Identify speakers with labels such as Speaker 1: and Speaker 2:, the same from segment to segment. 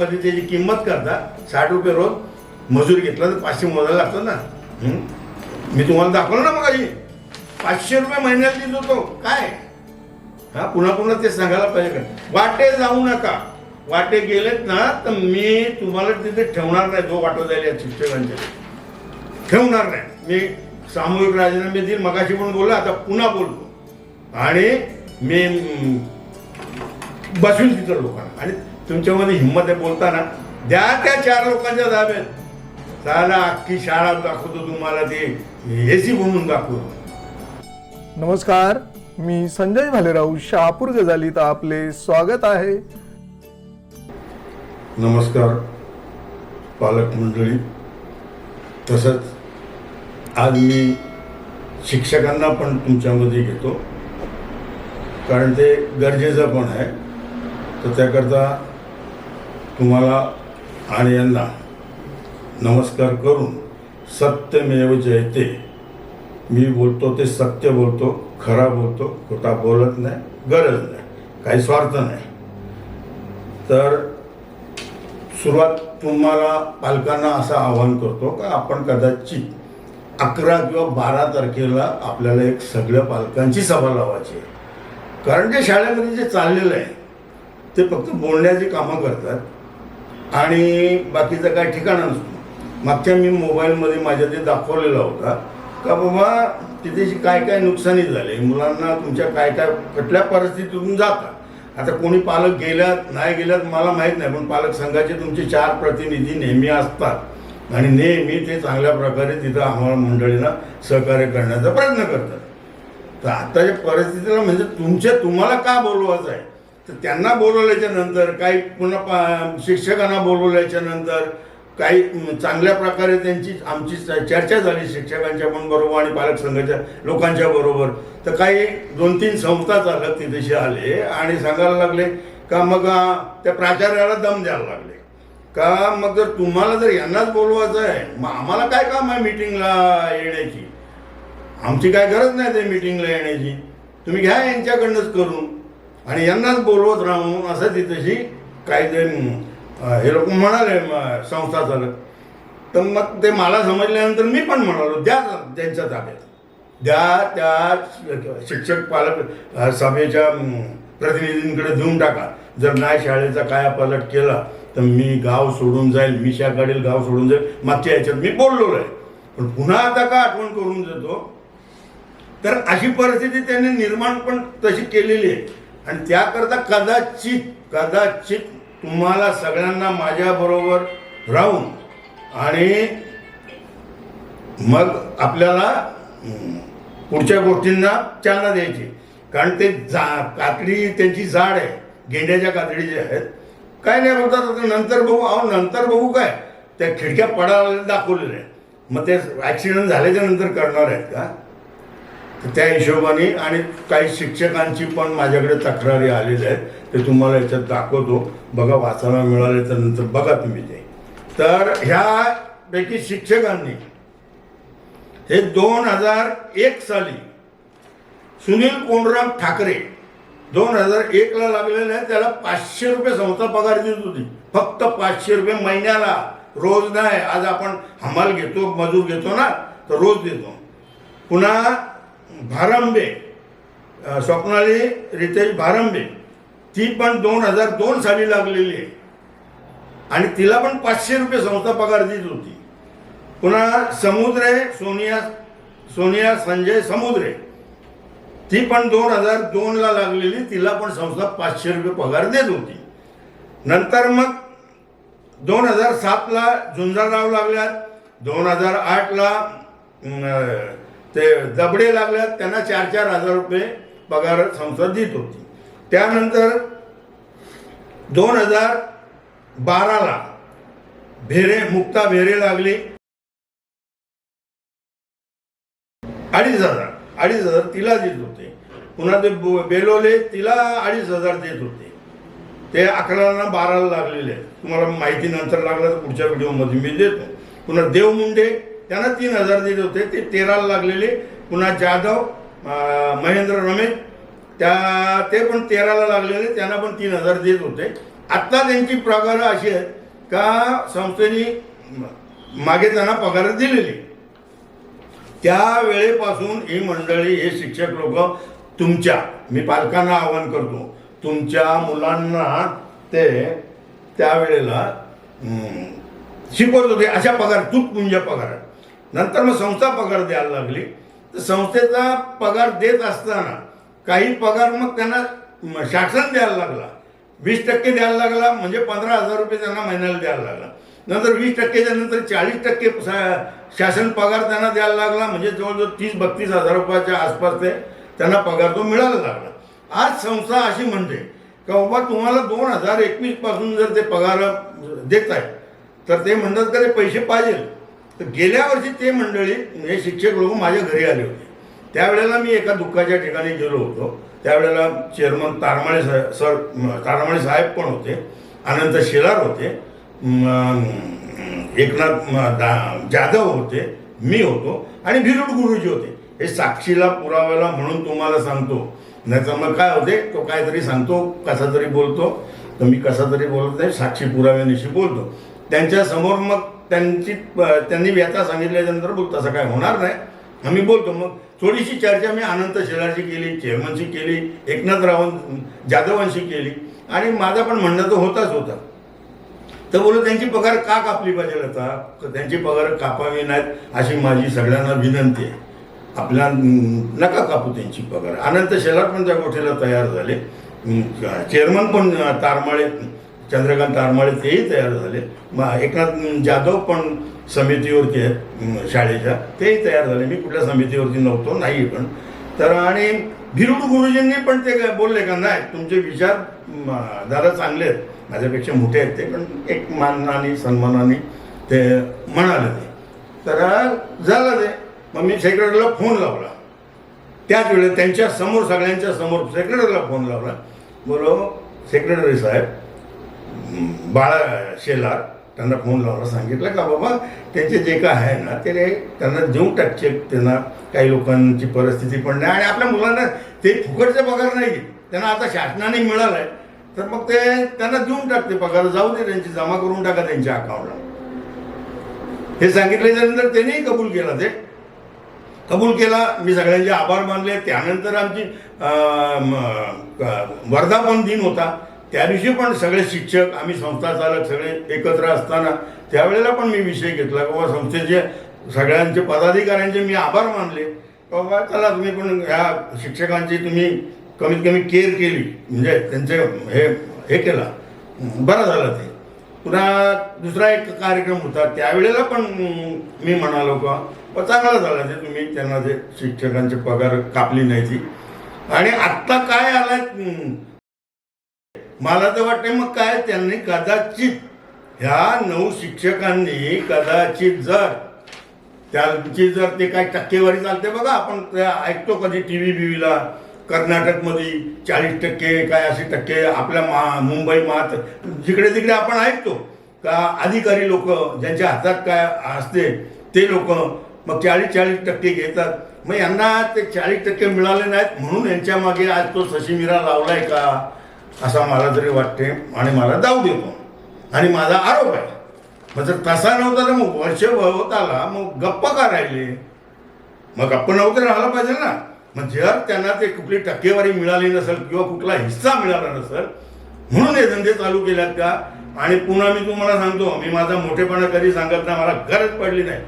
Speaker 1: मध्ये त्याची किंमत करता साठ रुपये रोज मजूर घेतला तर पाचशे मोजायला लागतं ना. मी तुम्हाला दाखवलं ना मग आधी पाचशे रुपये महिन्यात देत होतो. काय? हा पुन्हा पुन्हा ते सांगायला पाहिजे का? वाटे जाऊ नका. वाटे गेलेत ना तर मी तुम्हाला तिथे ठेवणार नाही. जो वाटो जाईल शिक्षकांच्या ठेवणार नाही. मी सामूहिक राजीनामे देईल. मगाशी पण बोललो आता पुन्हा बोलतो आणि मी बसवीन बसून तिथं लोकांना. आणि तुमच्यामध्ये हिंमत आहे बोलताना. द्या त्या चार लोकांच्या ताब्यात साला अख्खी शाळा दाखवतो तुम्हाला ते एसी बनवून दाखवतो.
Speaker 2: नमस्कार मी संजय भालेराव शहापूर गजालीत आपले स्वागत आहे.
Speaker 1: नमस्कार पालक मंडळी. तसंच आज मी शिक्षकांना पण तुमच्यामध्ये घेतो. कारण ते गरजेचं पण आहे. तर त्याकरता तुम्हाला आणि यांना नमस्कार करून सत्यमेव जयते. मी बोलतो ते सत्य बोलतो खरा बोलतो खोटा बोलत नाही गरज नाही काही स्वार्थ नाही. तर सुरुवात तुम्हाला पालकांना असं आवाहन करतो का आपण कदाचित अकरा किंवा बारा तारखेला आपल्याला एक सगळ्या पालकांची सभा लावायची आहे. कारण जे शाळेमध्ये जे चाललेलं आहे ते फक्त बोलण्याची कामं करतात. आणि बाकीचं काय ठिकाण नसतो. मागच्या मी मोबाईलमध्ये माझ्या ते दाखवलेला होता. का बाबा तिथे काय काय नुकसानी झाले? मुलांना तुमच्या काय काय कुठल्या परिस्थितीतून जातात आता कोणी पालक गेल्यात नाही गेल्यात मला माहीत नाही पण पालक संघाचे तुमचे चार प्रतिनिधी नेहमी असतात. आणि नेहमी ते चांगल्या प्रकारे तिथं आम्हाला मंडळींना सहकार्य करण्याचा प्रयत्न करतात. तर आताच्या परिस्थितीला म्हणजे तुमच्या तुम्हाला का बोलवायचं आहे? तर त्यांना बोलवल्याच्या नंतर काही पुन्हा पा शिक्षकांना बोलवल्याच्या नंतर काही चांगल्या प्रकारे त्यांची आमची चर्चा झाली शिक्षकांच्या पण बरोबर आणि पालक संघाच्या लोकांच्या बरोबर. तर काही दोन तीन संस्था चालक तिथेशी आले आणि सांगायला लागले का मग त्या प्राचार्याला दम द्यायला लागले? का मग जर तुम्हाला जर यांनाच बोलवायचं आहे मग आम्हाला काय काम आहे मिटिंगला येण्याची? आमची काय गरज नाही ते मिटिंगला येण्याची. तुम्ही घ्या यांच्याकडनंच करून. आणि यांनाच बोलवत राहून असं ती तशी कायदे हे लोक म्हणाले संस्था चालक तर मग ते मला समजल्यानंतर मी पण म्हणालो द्या त्यांच्या ताब्यात. द्या त्या शिक्षक पालक सभेच्या प्रतिनिधींकडे देऊन टाका. जर नाही शाळेचा कायापालट केला तर मी गाव सोडून जाईल मी काढेल गाव सोडून जाईल. मागच्या याच्यात मी बोललो आहे. पण पुन्हा आता का आठवण करून देतो? तर अशी परिस्थिती त्यांनी निर्माण पण तशी केलेली आहे. आणि त्याकरता कदाचित कदाचित तुम्हाला सगळ्यांना माझ्याबरोबर राहून आणि मग आपल्याला पुढच्या गोष्टींना चालना द्यायची. कारण ते जा कातडी त्यांची जाड आहे. गेंड्याच्या कातडी जे आहेत काय नाही बोलतात आता नंतर बघू. अहो नंतर बघू काय? त्या खिडक्या पडायला दाखवलेल्या आहेत. मग ते ॲक्सिडेंट झाल्याच्यानंतर करणार आहेत का? त्या हिशोबाने आणि काही शिक्षकांची पण माझ्याकडे तक्रारी आलेल्या आहेत. ते तुम्हाला याच्यात दाखवतो. बघा वाचायला मिळाले तर नंतर बघा तुम्ही ते. तर ह्यापैकी शिक्षकांनी हे दोन हजार एक साली सुनील कोंडराम ठाकरे दोन हजार एकला लागलेले आहे त्याला पाचशे रुपये संस्था पगार देत होती. फक्त पाचशे रुपये महिन्याला. रोज नाही. आज आपण हमाल घेतो मजूर घेतो ना तर रोज देतो. पुन्हा भारंबे स्वप्नाली रितेश भारंबे ती पण दोन हजार दोन साली लागलेली आहे. आणि तिला पण पाचशे रुपये संस्था पगार देत होती. पुन्हा समुद्रे सोनिया सोनिया संजय समुद्रे ती पण दोन हजार दोनला लागलेली तिला पण संस्था पाचशे रुपये पगार देत होती. नंतर मग दोन हजार सातला झुंजारराव लागल्यात दोन हजार आठला ते दबडे लागल्यात त्यांना चार चार हजार रुपये पगार संस्था देत होती. त्यानंतर दोन हजार बाराला भेरे मुक्ता भेरे लागली. अडीच हजार अडीच हजार तिला देत होते. पुन्हा ते बेलोले तिला अडीच हजार देत होते. ते अकराला बाराला लागलेले आहेत. तुम्हाला माहिती नंतर लागलं तर पुढच्या व्हिडिओमध्ये मी देतो. पुन्हा देव मुंडे त्यांना तीन हजार देत होते. ते तेराला लागलेले. पुन्हा जाधव महेंद्र रमेश त्या ते पण तेराला लागलेले. त्यांना पण तीन हजार देत होते. आत्ता त्यांची पगार अशी आहेत का संस्थेने मागे त्यांना पगार दिलेली. त्यावेळेपासून ही मंडळी हे शिक्षक लोक तुमच्या मी पालकांना आवाहन करतो तुमच्या मुलांना ते त्यावेळेला शिकवत होते. अशा पगार तुटपुंज पगार नंतर मग संस्था पगार द्यायला लागली. तर संस्थेचा पगार देत असताना काही पगार मग त्यांना शासन द्यायला लागला. वीस टक्के द्यायला लागला म्हणजे पंधरा हजार रुपये त्यांना महिन्याला द्यायला लागला. नंतर वीस टक्केच्या नंतर चाळीस टक्के शासन पगार त्यांना द्यायला लागला म्हणजे जवळजवळ तीस बत्तीस हजार रुपयाच्या आसपास ते त्यांना पगार तो मिळायला लागला. आज संस्था अशी म्हणते का बाबा तुम्हाला दोन हजार एकवीसपासून जर ते पगार देत आहे तर ते म्हणतात का ते पैसे पाहिजे. तर गेल्या वर्षी ते मंडळी हे शिक्षक लोक माझ्या घरी आले होते. त्यावेळेला मी एका दुःखाच्या ठिकाणी गेलो होतो. त्यावेळेला चेअरमन तारमाळे साहेब सर तारमाळे साहेब पण होते अनंत शेलार होते एकनाथ दा- जाधव होते मी होतो आणि भिरुड गुरुजी होते. हे साक्षीला पुराव्याला म्हणून तुम्हाला सांगतो. नाही तर मग काय होते तो काहीतरी सांगतो कसा तरी बोलतो. तर मी कसा तरी बोलत नाही साक्षी पुराव्यानिशी बोलतो. त्यांच्यासमोर मग त्यांची त्यांनी व्यथा सांगितल्यानंतर बोलतो तसं काय होणार नाही. आम्ही बोलतो मग थोडीशी चर्चा मी अनंत शेलारशी केली चेअरमनशी केली एकनाथ रावण जाधवांशी केली आणि माझा पण म्हणणं तर होताच होता. तर बोलू त्यांची पगार का कापली पाहिजे आता? तर त्यांची पगार कापावी नाहीत अशी माझी सगळ्यांना विनंती आहे. आपल्या नका कापू त्यांची पगार. अनंत शेलार पण त्या गोष्टीला तयार झाले. चेअरमन पण तारमाळे चंद्रकांत आरमाळे तेही तयार झाले. मग एकनाथ जाधव पण समितीवरती आहेत शाळेच्या. तेही तयार झाले. मी कुठल्या समितीवरती नव्हतो नाही पण. तर आणि भिरुड गुरुजींनी पण ते काय बोलले का नाही तुमचे विचार जरा दादा चांगले आहेत. माझ्यापेक्षा मोठे आहेत ते पण एक मानाने सन्मानाने ते म्हणाले ते. तर झालं ते. मग मी सेक्रेटरीला फोन लावला. त्याच वेळेला त्यांच्यासमोर सगळ्यांच्या समोर सेक्रेटरीला फोन लावला. बोलो सेक्रेटरी साहेब बाळा शेलार त्यांना फोन लावला सांगितलं का बाबा त्यांचे जे काय आहे ना ते त्यांना देऊन टाकचे त्यांना काही लोकांची परिस्थिती पण नाही. आणि आपल्या मुलांना ते फुकटचे पगार नाही. त्यांना आता शासनाने मिळालं आहे तर मग ते त्यांना देऊन टाकते पगार. जाऊ दे त्यांची जमा करून टाका त्यांच्या अकाउंटला हे सांगितल्याच्यानंतर त्यांनीही कबूल केला ते. कबूल केला. मी सगळ्यांचे आभार मानले. त्यानंतर आमची वर्धापन दिन होता. त्या दिवशी पण सगळे शिक्षक आम्ही संस्था चालक सगळे एकत्र असताना त्यावेळेला पण मी विषय घेतला बाबा संस्थेचे सगळ्यांचे पदाधिकाऱ्यांचे मी आभार मानले. बाबा चला तुम्ही पण ह्या शिक्षकांची तुम्ही कमीत कमी केअर केली म्हणजे त्यांचे हे हे केला. बरं झालं ते. पुन्हा दुसरा एक कार्यक्रम होता त्यावेळेला पण मी म्हणालो का चांगला झाला ते तुम्ही त्यांना ते शिक्षकांचे पगार कापली नाही ती आणि आत्ता काय आलाय मला तर वाटते मग काय त्यांनी कदाचित ह्या नऊ शिक्षकांनी कदाचित जर त्यांची जर ते काय टक्केवारी चालते बघा आपण ते ऐकतो कधी टी व्ही बीव्हीला कर्नाटकमध्ये चाळीस टक्के काय असे टक्के आपल्या मा मुंबई मात जिकडे तिकडे आपण ऐकतो का अधिकारी लोक ज्यांच्या हातात काय असते ते लोक मग चाळीस चाळीस टक्के घेतात. मग यांना ते चाळीस टक्के मिळाले नाहीत म्हणून यांच्या मागे आज तो सशिमिरा लावलाय का? असा मला तरी वाटते आणि मला दाव देतो आणि माझा आरोप आहे. मग जर तसा नव्हता तर मग वर्ष होत आला मग गप्पा का राहिले? मग गप्प नव्हतं राहिला पाहिजे ना. मग जर त्यांना ते कुठली टक्केवारी मिळाली नसेल किंवा कुठला हिस्सा मिळाला नसेल म्हणून हे धंदे चालू केल्यात का? आणि पुन्हा मी तुम्हाला सांगतो मी माझा मोठेपणा कधी सांगत नाही मला गरज पडली नाही.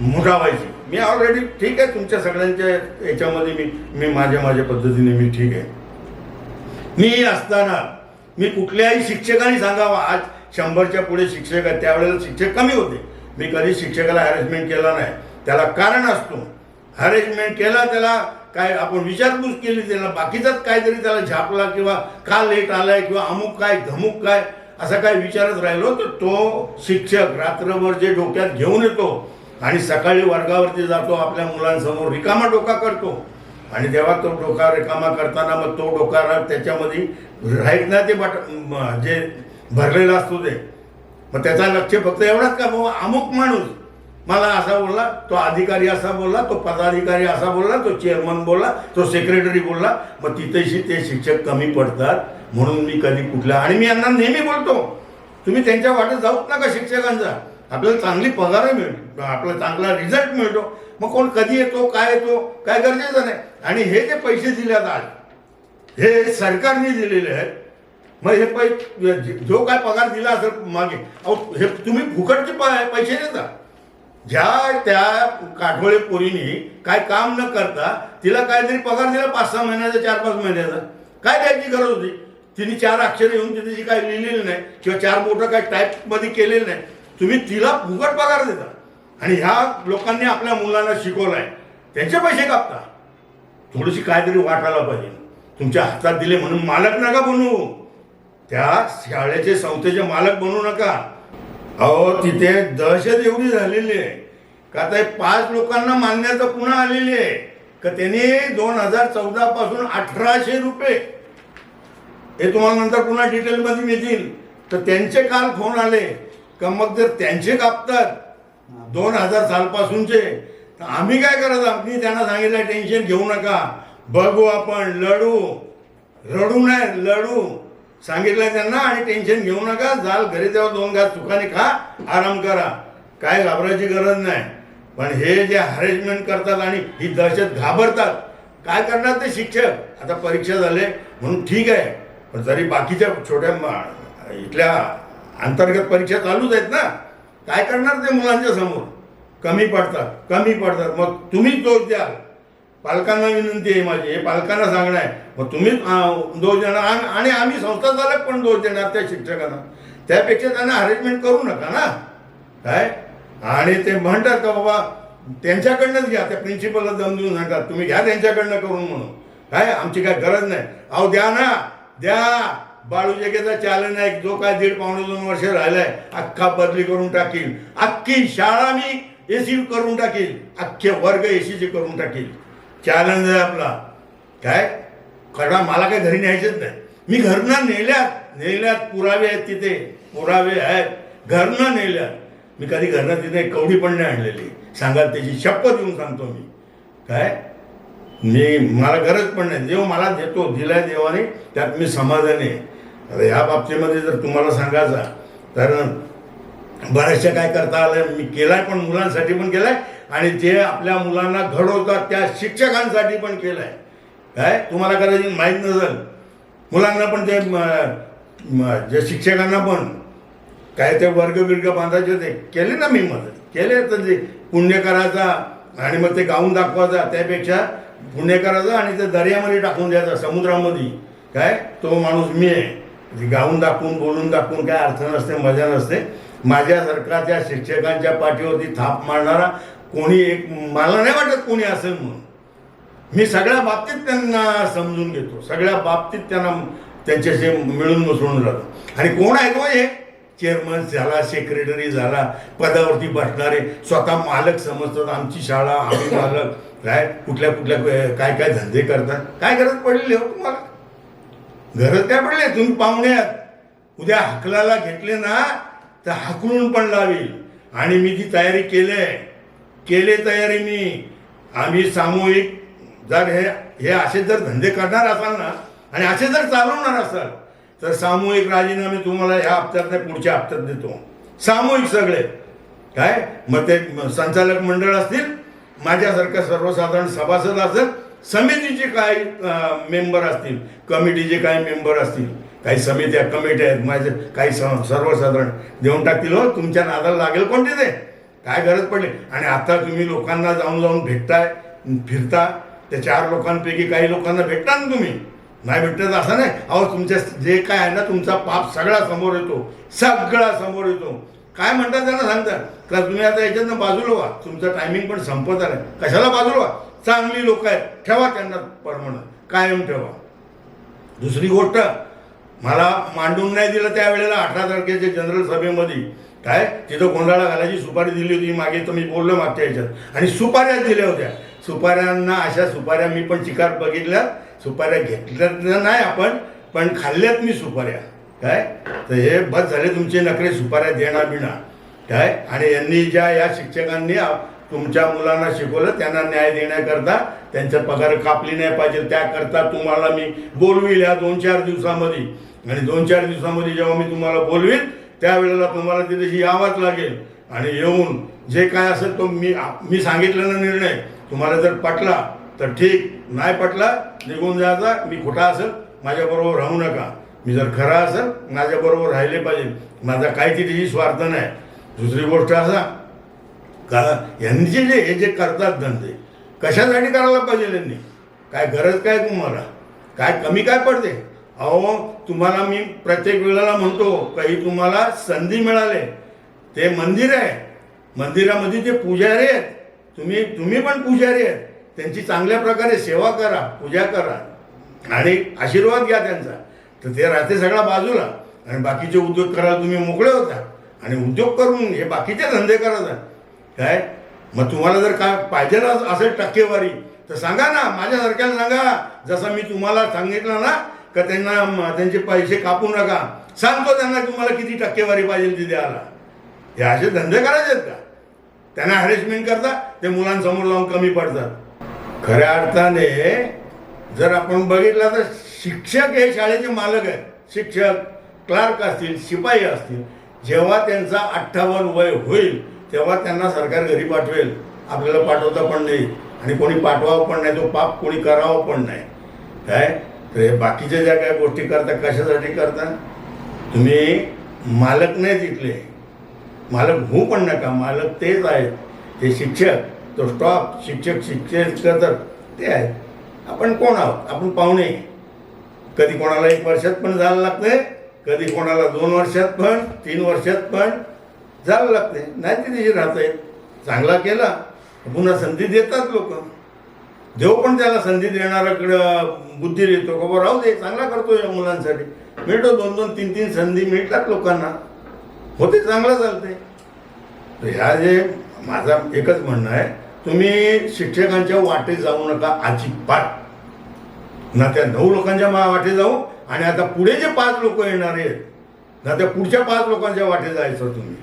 Speaker 1: मोठा व्हायची. मी ऑलरेडी ठीक आहे तुमच्या सगळ्यांच्या याच्यामध्ये मी मी माझ्या माझ्या पद्धतीने मी ठीक आहे. मी असताना मी कुठल्याही शिक्षकाने सांगावा आज शंभरच्या पुढे शिक्षक आहेत त्यावेळेला शिक्षक कमी होते. मी कधी शिक्षकाला हॅरेसमेंट केला नाही. त्याला कारण असतो. हॅरेसमेंट केला त्याला काय आपण विचारपूस केली त्याला बाकीचाच काहीतरी त्याला झापला किंवा का लेट आलाय किंवा अमुक काय धमुक काय असा काय विचारत राहिलो तर तो शिक्षक रात्रभर जे डोक्यात घेऊन येतो आणि सकाळी वर्गावरती जातो आपल्या मुलांसमोर रिकामा डोका करतो. आणि तेव्हा तो डोका रिकामा करताना मग तो डोका त्याच्यामध्ये राहीत ना ते बट जे भरलेला असतो ते. मग त्याचा लक्ष फक्त एवढाच का बाबा अमुक माणूस मला असा बोलला तो अधिकारी असा बोलला तो पदाधिकारी असा बोलला तो चेअरमन बोलला तो सेक्रेटरी बोलला मग तिथेशी ते शिक्षक कमी पडतात. म्हणून मी कधी कुठला आणि मी यांना नेहमी बोलतो तुम्ही त्यांच्या वाटेत जाऊच नका शिक्षकांचा. आपल्याला चांगली पगारही मिळतो आपला चांगला रिझल्ट मिळतो. मग कोण कधी येतो काय येतो काय गरजेचं नाही. आणि हे जे पैसे दिल्यात आज हे सरकारने दिलेले आहेत मग हे पै जो काय पगार दिला असेल मागे अहो हे तुम्ही फुकटचे प- पैसे देता. ज्या त्या काठोळे पोरीने काय काम न करता तिला काहीतरी पगार दिला पाच सहा महिन्याचा चार पाच महिन्याचा. काय द्यायची गरज होती? तिने चार अक्षर येऊन तिथे जी काय लिहिलेली नाही किंवा चार बोटं काय टाईपमध्ये केलेलं नाही. तुम्ही तिला फुकट पगार देता. आणि ह्या लोकांनी आपल्या मुलांना शिकवलंय. त्यांचे पैसे कापता. थोडीशी काहीतरी वाटायला पाहिजे. तुमच्या हातात दिले म्हणून मालक नका बनू. त्या शाळेचे संस्थेचे मालक बनू नका. अहो तिथे दहशत एवढी झालेली आहे. का ते पाच लोकांना मान्यता पुन्हा आलेली आहे? का त्यांनी दोन हजार चौदा पासून अठराशे रुपये? हे तुम्हाला नंतर पुन्हा डिटेलमध्ये मिळतील तर त्यांचे काल फोन आले. का मग जर त्यांचे कापतात? दोन हजार सालपासूनचे. तर आम्ही काय करत आम्ही त्यांना सांगितलं टेन्शन घेऊ नका. बघू आपण लढू. रडू नाही लढू. सांगितलं त्यांना आणि टेन्शन घेऊ नका. जाल घरी तेव्हा दोन घास सुखाने खा. आराम करा. काय घाबरायची गरज नाही. पण हे जे हॅरेजमेंट करतात आणि ही दहशत घाबरतात काय करणार ते शिक्षक? आता परीक्षा झाले म्हणून ठीक आहे. पण जरी बाकीच्या छोट्या इथल्या अंतर्गत परीक्षा चालूच आहेत ना. काय करणार ते मुलांच्या समोर? कमी पडतात कमी पडतात. मग तुम्हीच दोष द्याल. पालकांना विनंती आहे माझी हे पालकांना सांगणं आहे. मग तुम्हीच दोष देणार. आणि आणि आम्ही संस्था चालक पण दोष देणार त्या शिक्षकांना. त्यापेक्षा त्यांना अरेंजमेंट करू नका ना. काय? आणि ते म्हणतात का बाबा त्यांच्याकडनंच घ्या. त्या प्रिन्सिपलला दम देऊन सांगतात. तुम्ही घ्या त्यांच्याकडनं करून म्हणून. काय? आमची काय गरज नाही. अहो द्या ना. द्या. बाळू जगेचा चालन आहे जो काय दीड पावणे दोन वर्ष राहिलाय अख्खा बदली करून टाकील. अख्खी शाळा मी एसी करून टाकील. अख्खे वर्ग एसीचे करून टाकील. चॅलेंज आहे आपला. काय? कारण मला काही घरी न्यायचंच नाही. मी घरनं नेल्यात नेल्यात पुरावे आहेत तिथे पुरावे आहेत. घरनं नेल्यात. मी कधी घरनं तिथे कवडी पण नाही आणलेली. सांगाल त्याची शपथ देऊन सांगतो मी. काय? मी मला गरज पण नाही. देव मला देतो दिलाय देवाने त्यात मी समाधानी आहे. आता ह्या बाबतीमध्ये जर तुम्हाला सांगायचा तर बऱ्याचशा काय करता आलं मी केलाय पण मुलांसाठी पण केलाय आणि जे आपल्या मुलांना घडवतात त्या शिक्षकांसाठी पण केलंय. काय? तुम्हाला कदाचित माहीत नसेल. मुलांना पण ते जे शिक्षकांना पण काय ते वर्ग बिर्ग बांधायचे ते केले ना मी मदत. केले तर ते पुण्य करायचा आणि मग ते गाऊन दाखवायचा. त्यापेक्षा पुण्य करायचं आणि ते दर्यामध्ये टाकून द्यायचा समुद्रामध्ये. काय? तो माणूस मी आहे. गाऊन दाखवून बोलून दाखवून काय अर्थ नसते मजा नसते. माझ्यासारखा त्या शिक्षकांच्या पाठीवरती थाप मारणारा कोणी एक मला नाही वाटत कोणी असेल म्हणून. मी सगळ्या बाबतीत त्यांना समजून घेतो. सगळ्या बाबतीत त्यांना त्यांच्याशी मिळून मिसळून राहतो. आणि कोण आहे हे? चेअरमन झाला सेक्रेटरी झाला पदावरती बसणारे स्वतः मालक समजतात. आमची शाळा आम्ही मालक काय कुठल्या कुठल्या काय काय धंदे करतात? काय गरज पडलेली हो तुम्हाला? गरज काय पडले? तुम्ही पाहुणे आहात उद्या हकलाला घेतले ना तर हकलून पण लावेल. आणि मी ती तयारी केले केले तयारी मी. आम्ही सामूहिक जर हे हे असे जर धंदे करणार असाल ना आणि असे जर चालवणार असाल तर सामूहिक राजीनामे तुम्हाला ह्या हप्त्यात नाही पुढच्या हप्त्यात देतो. सामूहिक सगळे. काय? मग ते संचालक मंडळ असतील माझ्यासारखं सर्वसाधारण सभासद असेल समितीचे काही मेंबर असतील कमिटीचे काही मेंबर असतील काही समित्या कमिटी आहेत माझे काही स- सर्वसाधारण देऊन टाकतील हो तुमच्या नादाला लागेल कोणते ते काय गरज पडली? आणि आता तुम्ही लोकांना जाऊन जाऊन भेटताय फिरता त्या चार लोकांपैकी काही लोकांना भेटता ना तुम्ही? नाही भेटत असं नाही. अहो तुमच्या जे काय आहे ना तुमचा पाप सगळा समोर येतो. सगळा समोर येतो. काय म्हणतात त्यांना सांगतात का तुम्ही आता याच्यातनं बाजूला व्हा. तुमचं टायमिंग पण संपत आलं कशाला बाजूला व्हा? चांगली लोक आहेत. ठेवा त्यांना परमनंट कायम ठेवा. दुसरी गोष्ट मला मांडून नाही दिलं त्यावेळेला अठरा तारखेच्या जनरल सभेमध्ये. काय? तिथं गोंधळा घालायची सुपारी दिली होती मागे तर मी बोललो मागच्या याच्यात आणि सुपाऱ्या दिल्या होत्या. सुपाऱ्यांना अशा सुपाऱ्या मी पण चिकार बघितल्या. सुपाऱ्या घेतल्या नाही आपण पण खाल्ल्यात मी सुपाऱ्या. काय? तर हे बस झाले तुमचे नखरे सुपाऱ्या देणार बिना काय? आणि यांनी ज्या या शिक्षकांनी तुमच्या मुलांना शिकवलं त्यांना न्याय देण्याकरता त्यांचा पगार कापली नाही पाहिजे त्याकरता तुम्हाला मी बोलवील या दोन चार दिवसामध्ये. आणि दोन चार दिवसामध्ये जेव्हा मी तुम्हाला बोलवील त्यावेळेला तुम्हाला तिथे यावाच लागेल. आणि येऊन जे काय असेल तो मी मी सांगितलेला निर्णय तुम्हाला जर पटला तर ठीक. नाही पटला निघून जायचा. मी खोटा असेल माझ्याबरोबर राहू नका. मी जर खरा असेल माझ्याबरोबर राहिले पाहिजे. माझा काही तिथेही स्वार्थ नाही. दुसरी गोष्ट असा का? यांचे जे हे जे करतात धंदे कशासाठी करायला पाहिजे यांनी काय गरज काय तुम्हाला? काय कमी काय पडते? अहो तुम्हाला मी प्रत्येक वेळेला म्हणतो काही तुम्हाला संधी मिळाले. ते मंदिर आहे. मंदिरामध्ये जे पुजारी आहेत तुम्ही तुम्ही पण पुजारी आहेत. त्यांची चांगल्या प्रकारे सेवा करा पूजा करा. आणि आशीर्वाद घ्या त्यांचा. तर ते राहते सगळा बाजूला. आणि बाकीचे उद्योग करायला तुम्ही मोकळे होता. आणि उद्योग करून हे बाकीचे धंदे करत काय? मग तुम्हाला जर काय पाहिजे ना असेल टक्केवारी तर सांगा ना माझ्यासारख्याला सांगा. जसं मी तुम्हाला सांगितलं ना का त्यांना त्यांचे पैसे कापू नका. सांगतो त्यांना तुम्हाला किती टक्केवारी पाहिजे ती द्यायला. हे असे धंदे करायचे आहेत का? त्यांना हॅरेसमेंट करता ते मुलांसमोर लावून कमी पडतात. खऱ्या अर्थाने जर आपण बघितलं तर शिक्षक हे शाळेचे मालक आहेत. शिक्षक क्लार्क असतील शिपाई असतील. जेव्हा त्यांचा अठ्ठावन्न वय होईल तेव्हा त्यांना सरकार घरी पाठवेल. आपल्याला पाठवता पण नाही. आणि कोणी पाठवावं पण नाही तो पाप कोणी करावं पण नाही. काय? तर हे बाकीच्या ज्या काय गोष्टी करता कशासाठी करता? तुम्ही मालक नाही तिथले. मालक होऊ पण नका. मालक तेच आहेत. हे शिक्षक तो स्टॉप शिक्षक शिक्षक करतात ते आहेत. आपण कोण आहोत? आपण पाहुणे. कधी कोणाला एक वर्षात पण जायला लागते कधी कोणाला दोन वर्षात पण तीन वर्षात पण जावं लागते नाही ते तिथे राहता येत चांगला केला. पुन्हा संधी देतात लोक. देव पण त्याला संधी देणाऱ्याकडं बुद्धी देतो. का बरं राहू दे. चांगला करतो या मुलांसाठी. मिळतो दोन दोन तीन तीन संधी मिळतात लोकांना. होते चांगलं चालते तर ह्या जे माझा एकच म्हणणं आहे तुम्ही शिक्षकांच्या वाटे जाऊ नका अजिबात. ना त्या नऊ लोकांच्या मा- वाटे जाऊ आणि आता पुढे जे पाच लोक येणार आहेत ना त्या पुढच्या पाच लोकांच्या वाटे जायचं तुम्ही.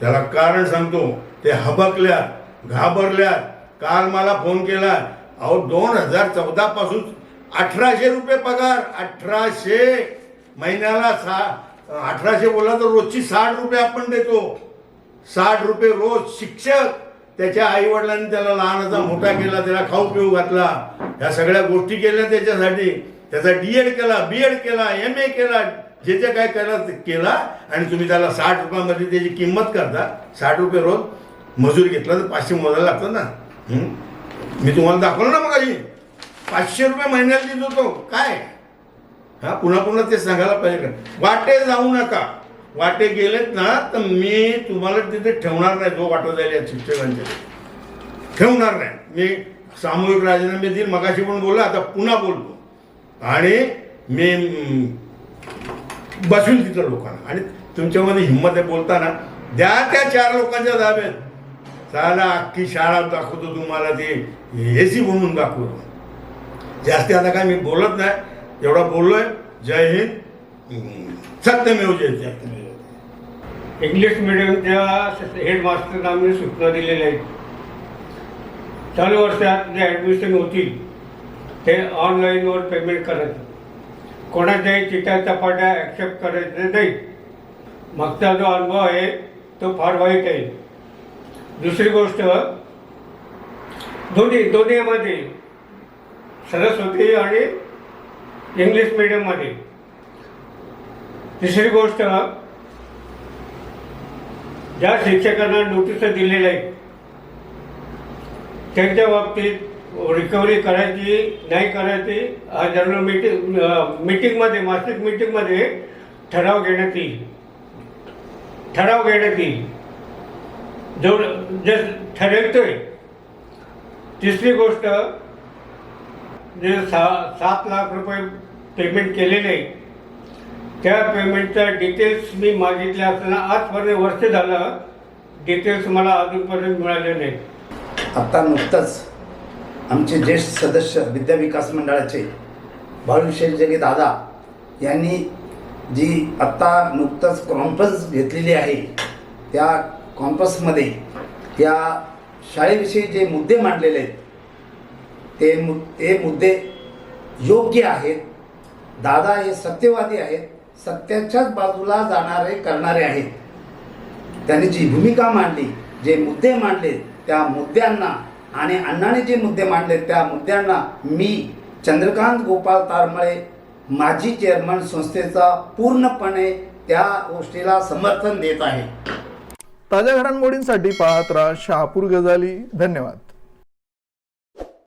Speaker 1: त्याला कारण सांगतो. ते हबकल्यात घाबरल्यात. काल मला फोन केला अहो दोन हजार चौदा पासून अठराशे रुपये पगार अठराशे महिन्याला सा अठराशे बोलला तर रोजची साठ रुपये आपण देतो. साठ रुपये रोज शिक्षक त्याच्या आई वडिलांनी त्याला लहानाचा मोठा केला त्याला खाऊ पिऊ घातला. ह्या सगळ्या गोष्टी केल्या त्याच्यासाठी. त्याचा डी एड केला बी एड केला एम ए केला. जे जे काय करा ते केला आणि तुम्ही त्याला साठ रुपयामध्ये त्याची किंमत करता साठ रुपये रोज मजूर घेतला तर पाचशे मोजायला लागतं ना. मी तुम्हाला दाखवलं ना मग आधी पाचशे रुपये महिन्याला देत होतो. काय? हा पुन्हा पुन्हा ते सांगायला पाहिजे का? वाटे जाऊ नका. वाटे गेलेत ना तर मी तुम्हाला तिथे ठेवणार नाही. जो वाटत जाईल शिक्षकांच्या ठेवणार नाही. मी सामूहिक राजीनामे देईल. मगाशी पण बोललो आता पुन्हा बोलतो. आणि मी हम्म, बसवील तिथं लोकांना. आणि तुमच्यामध्ये हिंमत आहे बोलताना द्या त्या चार लोकांच्या दाब्यात चला अख्खी शाळा दाखवतो तुम्हाला ते ए सी बनवून दाखवतो. जास्ती आता काय मी बोलत नाही. एवढा बोललोय. जय हिंद. हम्म, सत्यमेव
Speaker 3: इंग्लिश मिडियमच्या हेडमास्टरना आम्ही सूचना दिलेल्या आहेत. चालू वर्षात जे ॲडमिशन होतील ते ऑनलाईनवर पेमेंट करायचं. कोणाच्याही चिठ्या चपाट्या ॲक्सेप्ट करायचे नाही. मागचा जो अनुभव आहे तो फार वाईट आहे. दुसरी गोष्ट दोन्ही दोन्हीमध्ये सरस्वती आणि इंग्लिश मिडियममध्ये तिसरी गोष्ट ज्या शिक्षकांना नोटीस दिलेल्या आहेत त्यांच्या बाबतीत रिकव्हरी करायची नाही करायची हा जनरल मीटिंग मीटिंगमध्ये मासिक मीटिंगमध्ये ठराव घेण्यात येईल. ठराव घेण्यात येईल. जो जे ठरवतोय. तिसरी गोष्ट जे सा सात लाख रुपये पेमेंट केलेले त्या पेमेंटच्या डिटेल्स मी मागितले असताना आजपर्यंत वर्ष झालं डिटेल्स मला अजूनपर्यंत मिळाले नाही
Speaker 4: आत्ता नुकतंच आमचे ज्येष्ठ सदस्य विद्या विकास मंडळाचे बाळूशेठ दादा यांनी जी आत्ता नुकतंच कॉन्फरन्स घेतलेली आहे त्या कॉम्पसमध्ये या शाळेविषयी जे मुद्दे मांडलेले आहेत ते मु ते मुद्दे योग्य आहेत दादा हे सत्यवादी आहेत सत्याच्याच बाजूला जाणारे करणारे आहेत. त्यांनी जी भूमिका मांडली जे मुद्दे मांडले त्या मुद्द्यांना आणि अण्णाने जे मुद्दे मांडले त्या मुद्द्यांना मी चंद्रकांत गोपाल तारमळे माजी चेअरमन संस्थेचा पूर्णपणे त्या गोष्टीला समर्थन देत आहे.
Speaker 2: ताज्या घडामोडींसाठी पाहत राहा शहापूर गजाली धन्यवाद.